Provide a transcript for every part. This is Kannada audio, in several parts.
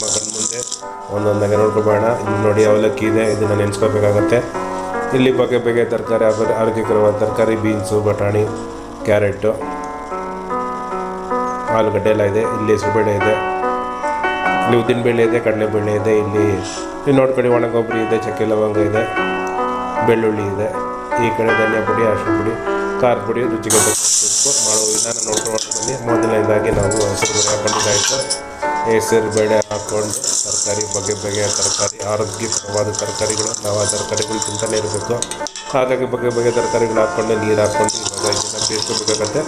ಕಣ್ಣು ಮುಂದೆ. ಒಂದೊಂದಾಗೆ ನೋಡ್ಕೊಬೇಡ. ಇಲ್ಲಿ ನೋಡಿ ಅವಲಕ್ಕಿ ಇದೆ. ಇದನ್ನು ನೆನೆಸ್ಕೋಬೇಕಾಗತ್ತೆ. ಇಲ್ಲಿ ಬಗೆ ಬಗೆ ತರಕಾರಿ ಆರೋಗ್ಯ- ಆರೋಗ್ಯಕರವಾದ ತರಕಾರಿ ಬೀನ್ಸು ಬಟಾಣಿ ಕ್ಯಾರೆಟು ಆಲೂಗಡ್ಡೆ ಎಲ್ಲ ಇದೆ. ಇಲ್ಲಿ ಹೆಸರುಬೇಳೆ ಇದೆ. ಇಲ್ಲಿ ಉದ್ದಿನಬೇಳೆ ಇದೆ, ಕಡಲೆಬೇಳೆ ಇದೆ. ಇಲ್ಲಿ ಇಲ್ಲಿ ನೋಡ್ಕೊಳ್ಳಿ ಒಣಗೊಬ್ಬರಿ ಇದೆ, ಚಕ್ಕೆ ಲವಂಗ ಇದೆ, ಬೆಳ್ಳುಳ್ಳಿ ಇದೆ. ಈ ಕಡೆ ಧನಿಯಾ ಪುಡಿ, ಅರಿಶಿನ ಪುಡಿ ಖಾರ ಪುಡಿ, ರುಚಿಗೆ ಮಾಡುವ ವಿಧಾನ ನೋಡ್ಕೊಂಡು ಮೊದಲನೇದಾಗಿ ನಾವು ಹೆಸರು ಹಾಕೊಂಡಿದ್ದಾಯಿತು ಹೆಸರು ಬೇಳೆ ಹಾಕ್ಕೊಂಡು ತರಕಾರಿ ಬಗೆ ಬಗೆಯ ತರಕಾರಿ, ಆರೋಗ್ಯಕರವಾದ ತರಕಾರಿಗಳು ನಾವು ಆ ತರಕಾರಿಗಳು ತಿಂತಲೇ ಇರಬೇಕು. ಹಾಗಾಗಿ ಬಗೆ ಬಗೆಯ ತರಕಾರಿಗಳು ಹಾಕ್ಕೊಂಡು ನೀರು ಹಾಕ್ಕೊಂಡು ಇವಾಗ ಇದನ್ನು ಬೇಯಿಸ್ಕೋಬೇಕಾಗತ್ತೆ.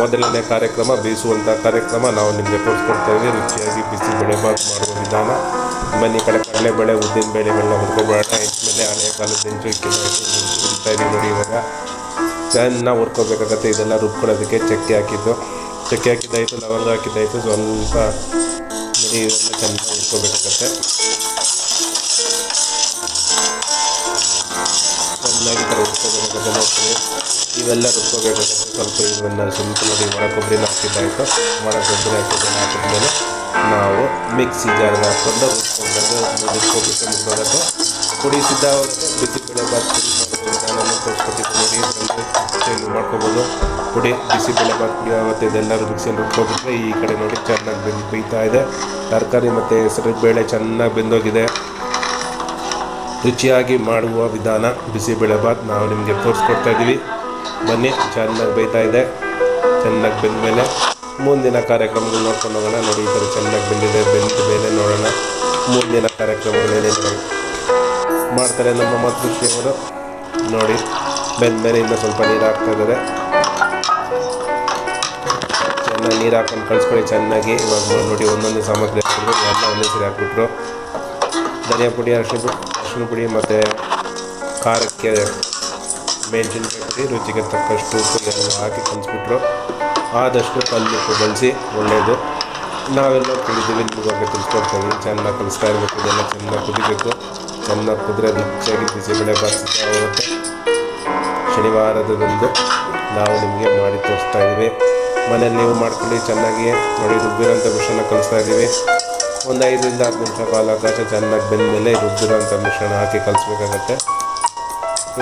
ಮೊದಲನೇ ಕಾರ್ಯಕ್ರಮ ಬೇಯಿಸುವಂಥ ಕಾರ್ಯಕ್ರಮ ನಾವು ನಿಮಗೆ ತೋರಿಸ್ಕೊಡ್ತಾ ಇದ್ದೀವಿ. ರುಚಿಯಾಗಿ ಬಿಸಿ ಬೇಳೆ ಬಾತ್ ಮಾಡುವ ವಿಧಾನ. ಮನೆ ಕಡೆ ಕಡಲೆಬೇಳೆ ಉದ್ದಿನ ಬೇಳೆಗಳನ್ನ ಹುರ್ಕೊಬೇಡ ಮೇಲೆ ಹಳೆಯ ಕಾಲದ ಹೆಂಚು ಇದೀವಿ ನೋಡಿ ಇವಾಗ. ಚೆನ್ನಾಗಿ ಹುರ್ಕೋಬೇಕಾಗತ್ತೆ. ಇದೆಲ್ಲ ರುಬ್ಕೊಳ್ಳೋದಕ್ಕೆ ಚಕ್ಕೆ ಹಾಕಿದ್ದು. ಚಕ್ಕೆ ಹಾಕಿದ್ದಾಯಿತು, ಲವಂಗ ಹಾಕಿದ್ದಾಯಿತು. ಸ್ವಲ್ಪ ನೋಡಿ ಇವೆಲ್ಲ ಚೆನ್ನಾಗಿ ಹುರ್ಕೋಬೇಕಾಗತ್ತೆ ಚೆನ್ನಾಗಿ ಥರ ರುಬ್ಕೋಬೇಕಾಗತ್ತೆ ನೋಡ್ತೀವಿ ಇವೆಲ್ಲ ರುಬ್ಕೋಬೇಕಾಗತ್ತೆ ಸ್ವಲ್ಪ ಇವನ್ನ ಸಿಂಪಲಾಗಿ ಮರ ಒಣ ಕೊಬ್ಬರಿನ ಹಾಕಿದ್ದಾಯಿತು. ಒಣ ಕೊಬ್ಬರಿ ಹಾಕಿದ್ದನ್ನು ಹಾಕಿದ್ಮೇಲೆ ನಾವು ಮಿಕ್ಸಿ ಜಾರಿಗೆ ಹಾಕ್ಕೊಂಡು ರುಬ್ಕೊಂಡಾಗ ರುಬ್ಕೊಬಿಟ್ಟು ಮುಗ್ದೋಗುತ್ತೆ ಪುಡಿ ಸಿದ್ಧ ಆಗುತ್ತೆ ಬಿಸಿಬೇಳೆ ಬಾತ್ ವಿಧಾನವನ್ನು ತೋರಿಸ್ಕೊಟ್ಟಿದ್ದೀನಿ ಇದರಲ್ಲಿ ಮಾಡ್ಕೋಬೋದು ಪುಡಿ ಬಿಸಿಬೇಳೆ ಬಾತ್ ಆಗುತ್ತೆ ಇದೆಲ್ಲರೂ ಮಿಕ್ಸಿಯಲ್ಲಿ ರುಬ್ಕೊಬಿಟ್ರೆ ಈ ಕಡೆ ನೋಡಿ ಚೆನ್ನಾಗಿ ಬೆಂದು ಬೇಯ್ತಾ ಇದೆ ತರಕಾರಿ ಮತ್ತು ಹೆಸರು ಬೇಳೆ ಚೆನ್ನಾಗಿ ಬೆಂದೋಗಿದೆ ರುಚಿಯಾಗಿ ಮಾಡುವ ವಿಧಾನ ಬಿಸಿಬೇಳೆ ಬಾತ್ ನಾವು ನಿಮಗೆ ತೋರಿಸ್ಕೊಡ್ತಾ ಇದ್ದೀವಿ ಬನ್ನಿ ಚೆನ್ನಾಗಿ ಬೇಯ್ತಾ ಇದೆ ಚೆನ್ನಾಗಿ ಬೆಂದ ಮೇಲೆ ಮುಂದಿನ ಕಾರ್ಯಕ್ರಮಗಳು ನೋಡ್ಕೊಂಡು ಹೋಗೋಣ ನೋಡಿ ಈ ಥರ ಚೆನ್ನಾಗಿ ಬೆಂದಿದೆ ಬೆಂದ ಮೇಲೆ ನೋಡೋಣ ಮುಂದಿನ ಕಾರ್ಯಕ್ರಮಗಳೇನೇನು ಮಾಡ್ತಾರೆ ನಮ್ಮ ಮಾತೃಶ್ರೀಯವರು ನೋಡಿ, ಬೆಂದ ಮೇಲೆ ಇನ್ನೂ ಸ್ವಲ್ಪ ನೀರು ಹಾಕ್ತಾ ಇದ್ದಾರೆ ಚೆನ್ನಾಗಿ ನೀರು ಹಾಕೊಂಡು ಕಳಿಸ್ಕೊಳ್ಳಿ, ಚೆನ್ನಾಗಿ. ಇವಾಗ ನೋಡಿ ಒಂದೊಂದು ಸಾಮಗ್ರಿ ಹಾಕಿದ್ರು ಎಲ್ಲ ಒಂದೇ ಸರಿ ಹಾಕ್ಬಿಟ್ರು. ಧನಿಯಾ ಪುಡಿ ಅರಿಶಿನ ಪುಡಿ ಪುಡಿ ಮತ್ತು ಖಾರಕ್ಕೆ ಮೆಣಸಿನ್ಕಾಯಿ ಪುಡಿ, ರುಚಿಗೆ ತಕ್ಕಷ್ಟು ಉಪ್ಪು ಎಲ್ಲ ಹಾಕಿ ಕಲಿಸ್ಬಿಟ್ರು ಆದಷ್ಟು ಕಲ್ಲುಪ್ಪು ಬಳಸಿ, ಒಳ್ಳೆಯದು. ನಾವೆಲ್ಲ ಕುಡಿದೀವಿ ನಿಮಗೆ ತಿಳ್ಕೊಡ್ತೀವಿ ಚೆನ್ನಾಗಿ ಕಲಿಸ್ತಾ ಇರಬೇಕು, ಇದೆಲ್ಲ ಚೆನ್ನಾಗಿ ಕುದಿಬೇಕು ಚೆನ್ನಾಗಿ ಕುದುರೆ ಹೆಚ್ಚಾಗಿ ಬಿಸಿಬೇಳೆ ಬಾರಿಸ್ತಾ ಹೋಗುತ್ತೆ ಶನಿವಾರದಂದು ನಾವು ನಿಮಗೆ ಮಾಡಿ ತೋರಿಸ್ತಾ ಇದ್ದೀವಿ. ಮನೇಲಿ ನೀವು ಮಾಡ್ಕೊಳ್ಳಿ, ಚೆನ್ನಾಗಿ ನೋಡಿ ರುಬ್ಬಿರೋಂಥ ಮಿಶ್ರಣ ಕಲಿಸ್ತಾ ಇದ್ದೀವಿ. ಒಂದು ಐದರಿಂದ ಹತ್ತು ನಿಮಿಷ ಕಾಲಾವಕಾಶ ಚೆನ್ನಾಗಿ ಬೆಂದಮೇಲೆ ರುಬ್ಬಿರೋಂಥ ಮಿಶ್ರಣ ಹಾಕಿ ಕಲಿಸ್ಬೇಕಾಗತ್ತೆ.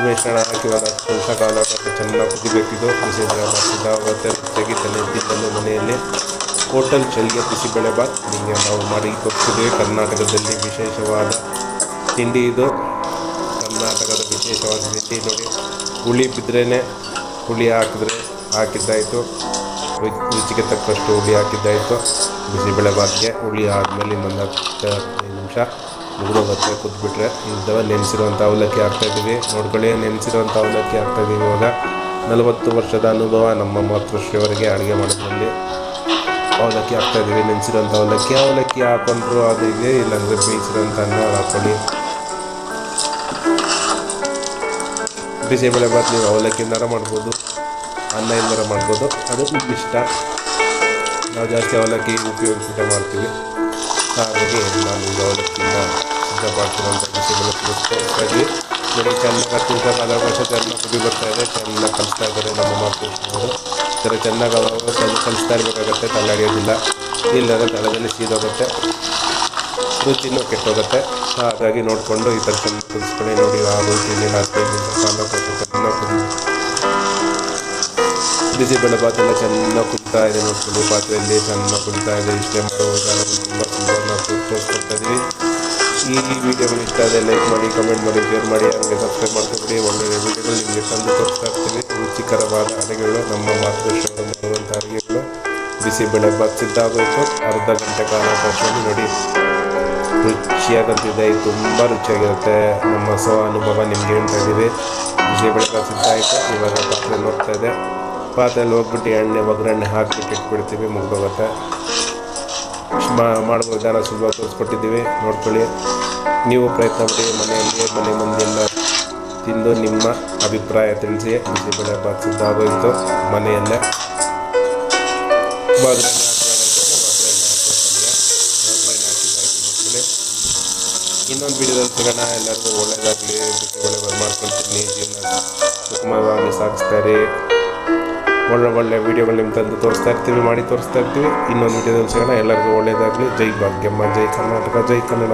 ಮಿಶ್ರಣ ಹಾಕಿ ಒಂದು ಹತ್ತು ನಿಮಿಷ ಕಾಲಾವಕಾಶ ಚೆನ್ನಾಗಿ ಕುದಿಬೇಕಿದ್ದು ಬಿಸಿಬೇಳೆ ಬಾತ್ ಸಿದ್ಧವಾಗುತ್ತೆ ಹೆಚ್ಚಾಗಿ ತಲೆ ಮನೆಯಲ್ಲಿ. ಹೋಟೆಲ್ ಚಳಿಗೆ ಬಿಸಿಬೇಳೆ ಬಾತ್ ನಿಮಗೆ ನಾವು ಮಾಡಿ ತೋರಿಸಿದ್ದೀವಿ ಕರ್ನಾಟಕದಲ್ಲಿ ವಿಶೇಷವಾದ ತಿಂಡಿ ಇದು. ಕರ್ನಾಟಕದ ವಿಶೇಷವಾದ ತಿಂಡಿ ನೋಡಿ. ಹುಳಿ ಬಿದ್ದರೇ ಹುಳಿ ಹಾಕಿದ್ರೆ ಹಾಕಿದ್ದಾಯಿತು. ರುಚಿ- ರುಚಿಗೆ ತಕ್ಕಷ್ಟು ಹುಳಿ ಹಾಕಿದ್ದಾಯಿತು. ಬಿಸಿಬೇಳೆ ಬಾತ್ಗೆ ಹುಳಿ ಆದಮೇಲೆ ಇನ್ನೊಂದು ಹತ್ತು ನಿಮಿಷ ಮುಗಿದೋಗುತ್ತೆ ಕುದ್ಬಿಟ್ರೆ ಇದ್ದವ ನೆನೆಸಿರುವಂಥ ಅವಲಕ್ಕಿ ಹಾಕ್ತಾಯಿದ್ದೀವಿ ನೋಡ್ಕೊಳ್ಳಿ ನೆನೆಸಿರುವಂಥ ಅವಲಕ್ಕಿ ಹಾಕ್ತಾಯಿದ್ದೀವಿ ಇವಾಗ. ನಲವತ್ತು ವರ್ಷದ ಅನುಭವ ನಮ್ಮ ಮಾತೃಶ್ರೀಯವರಿಗೆ ಅಡುಗೆ ಮಾಡೋದ್ರಲ್ಲಿ ಅವಲಕ್ಕಿ ಹಾಕ್ತಾಯಿದ್ದೀವಿ ನೆನೆಸಿರೋಂಥ ಅವಲಕ್ಕಿ ಅವಲಕ್ಕಿ ಹಾಕೊಂಡ್ರು ಅದಿಗೆ ಇಲ್ಲಾಂದರೆ ಬೇಯಿಸಿರೋಂಥ ಅನ್ನ ಹಾಕ್ಕೊಳ್ಳಿ ಬಿಸಿಬೇಳೆ ಬಾತ್ ನೀವು ಅವಲಕ್ಕಿಂದಾರ ಮಾಡ್ಬೋದು ಅನ್ನದಿಂದಾರ ಮಾಡ್ಬೋದು. ಅದು ನಿಮ್ಮ ಇಷ್ಟ ನಾವು ಜಾಸ್ತಿ ಅವಲಕ್ಕಿ ಉಪಯೋಗಿಸಿದ ಮಾಡ್ತೀವಿ. ಹಾಗಾಗಿ ನಾನು ಈಗ ಅವಲಕ್ಕಿಯಿಂದ ಸಿದ್ಧ ಮಾಡ್ತೀನಂತ ಬಿಸಿಬೇಳೆ ಇದ್ವಿ ನೋಡಿ, ಚೆನ್ನಾಗಿ ಹತ್ತು ನಿಮಿಷ ಕಾಲಾವಕಾಶ ಚೆನ್ನಾಗಿ ಕುದಿ ಬರ್ತಾ ಇದೆ. ಚೆನ್ನಾಗಿ ಕಲಿಸ್ತಾ ಇದ್ದಾರೆ ನಮ್ಮ ಮಾತು. ಥರ ಚೆನ್ನಾಗಿ ಅವಾಗ ಕಲ್, ಕಲಿಸ್ತಾ ಇರಬೇಕಾಗತ್ತೆ. ತಳ್ಳಡಿಯೋದಿಲ್ಲ. ಇಲ್ಲದ ತಲೆದಲ್ಲಿ ಸೀದೋಗುತ್ತೆ. ರುಚಿನೂ ಕೆಟ್ಟೋಗುತ್ತೆ ಹಾಗಾಗಿ ನೋಡಿಕೊಂಡು ಈ ಥರ ಚೆನ್ನಾಗಿ ಕಲಿಸ್ಕೊಳ್ಳಿ ನೋಡಿ. ಆ ಇಲ್ಲಿ ಹದಿನೈದು ಕಾಲಾವಕಾಶ ಚೆನ್ನಾಗಿ ಬಿಸಿ ಬೆಳೆ ಬಾತ್ ಎಲ್ಲ ಚೆನ್ನಾಗಿ ಕುಡ್ತಾ ಇದೆ ನೋಡ್ಕೊಂಡು ಪಾತ್ರೆಯಲ್ಲಿ ಚೆನ್ನಾಗಿ ಕುದಿತಾ ಇದೆ. ಇಷ್ಟೇ ಮಾಡೋದು ತುಂಬ ತುಂಬ ನಾವು ತೋರಿಸ್ಕೊಡ್ತಾ ಇದ್ದೀವಿ ಈ ವಿಡಿಯೋಗಳು ಇಷ್ಟ ಆದರೆ ಲೈಕ್ ಮಾಡಿ ಕಮೆಂಟ್ ಮಾಡಿ ಶೇರ್ ಮಾಡಿ, ಹಾಗೆ ಸಬ್ಸ್ಕ್ರೈಬ್ ಮಾಡ್ಕೊಬಿಡಿ. ಒಳ್ಳೆಯ ವಿಡಿಯೋಗಳು ನಿಮಗೆ ತಂದು ತೋರಿಸ್ತಾ ಇರ್ತೀವಿ. ರುಚಿಕರವಾದ ಅಡುಗೆಗಳು ನಮ್ಮ ಮಾತೃಶ್ರೀಗಳು ಮಾಡುವಂಥ ಅಡುಗೆಗಳು. ಬಿಸಿಬೇಳೆ ಬಾತ್ ಸಿದ್ಧ ಆಗೋಯ್ತು ಅರ್ಧ ಗಂಟೆ ಕಾಲಾವಕಾಶದಲ್ಲಿ ನೋಡಿ. ರುಚಿಯಾಗಂತಿದೆ ಇದು ತುಂಬ ರುಚಿಯಾಗಿರುತ್ತೆ. ನಮ್ಮ ಸ್ವ ಅನುಭವ ನಿಮಗೆ ಹೇಳ್ತಾ ಇದ್ದೀವಿ. ಬಿಸಿಬೇಳೆ ಬಾತ್ ಸಿದ್ಧ ಆಯಿತು ಇವಾಗ ಪಾತ್ರೆ ಹೋಗ್ತಾ ಇದೆ. ಪಾತ್ರೆಯಲ್ಲಿ ಹೋಗ್ಬಿಟ್ಟು ಎಣ್ಣೆ, ಒಗ್ಗರಣೆ ಹಾಕಿಬಿಟ್ಟು ಇಟ್ಬಿಡ್ತೀವಿ. ಮುಗ್ದೋಗುತ್ತೆ. ಮಾಡುವ ವಿಧಾನ ಸುಲಭ ತೋರಿಸ್ಕೊಟ್ಟಿದ್ದೀವಿ. ನೋಡ್ಕೊಳ್ಳಿ. ನೀವು ಪ್ರಯತ್ನ ಮಾಡಿ. ಮನೆಯಲ್ಲಿ ಮನೆ ಮುಂದೆಲ್ಲ ತಿಂದು ನಿಮ್ಮ ಅಭಿಪ್ರಾಯ ತಿಳಿಸಿ. ಬಿಸಿಬೇಳೆ ಬಾತ್ ಸಿದ್ಧ ಆಗೋಯಿತು ಮನೆಯಲ್ಲೇ. ಇನ್ನೊಂದು ವಿಡಿಯೋದಲ್ಲಿ ಸಿಗೋಣ. ಎಲ್ಲರಿಗೂ ಒಳ್ಳೇದಾಗಲಿ. ಒಳ್ಳೆ ಮಾಡ್ಕೊಳ್ತೀನಿ. ಜೀವನ ಸುಖಮಯವಾಗಿ ಸಾಗಿಸ್ತಾರೆ ಒಳ್ಳೆ ಒಳ್ಳೆ ವೀಡಿಯೋಗಳು ನಿಮ್ಮ ತಂದು ತೋರಿಸ್ತಾ ಇರ್ತೀವಿ, ಮಾಡಿ ತೋರಿಸ್ತಾ ಇರ್ತೀವಿ. ಇನ್ನೊಂದು ವಿಡಿಯೋದಲ್ಲಿ ಸಿಗೋಣ. ಎಲ್ಲರಿಗೂ ಒಳ್ಳೆಯದಾಗಲಿ ಜೈ ಭಾಗ್ಯಮ್ಮ, ಜೈ ಕರ್ನಾಟಕ, ಜೈ ಕನ್ನಡ.